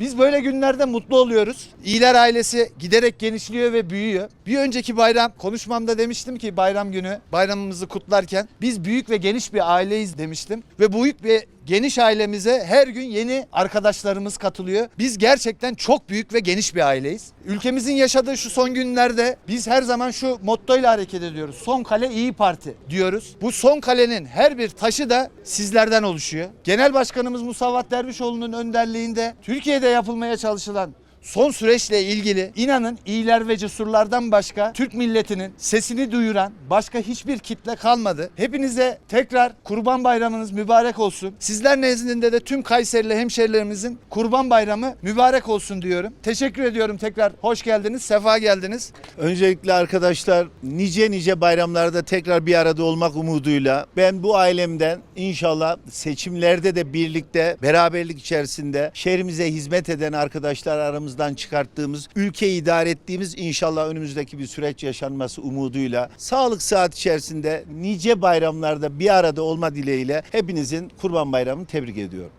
Biz böyle günlerde mutlu oluyoruz. İyiler ailesi giderek genişliyor ve büyüyor. Bir önceki bayram konuşmamda demiştim ki bayram günü bayramımızı kutlarken biz büyük ve geniş bir aileyiz demiştim. Ve büyük ve geniş ailemize her gün yeni arkadaşlarımız katılıyor. Biz gerçekten çok büyük ve geniş bir aileyiz. Ülkemizin yaşadığı şu son günlerde biz her zaman şu mottoyla hareket ediyoruz. Son kale iyi parti diyoruz. Bu son kalenin her bir taşı da sizlerden oluşuyor. Genel Başkanımız Musavat Dervişoğlu'nun önderliğinde Türkiye'de yapılmaya çalışılan son süreçle ilgili inanın iyiler ve cesurlardan başka Türk milletinin sesini duyuran başka hiçbir kitle kalmadı. Hepinize tekrar Kurban Bayramınız mübarek olsun. Sizler nezdinde de tüm Kayserili hemşerilerimizin Kurban Bayramı mübarek olsun diyorum. Teşekkür ediyorum tekrar. Hoş geldiniz, sefa geldiniz. Öncelikle arkadaşlar nice nice bayramlarda tekrar bir arada olmak umuduyla ben bu ailemden inşallah seçimlerde de birlikte beraberlik içerisinde şehrimize hizmet eden arkadaşlar aramızdan çıkarttığımız, ülkeyi idare ettiğimiz inşallah önümüzdeki bir süreç yaşanması umuduyla sağlık saat içerisinde nice bayramlarda bir arada olma dileğiyle hepinizin Kurban Bayramı'nı tebrik ediyorum.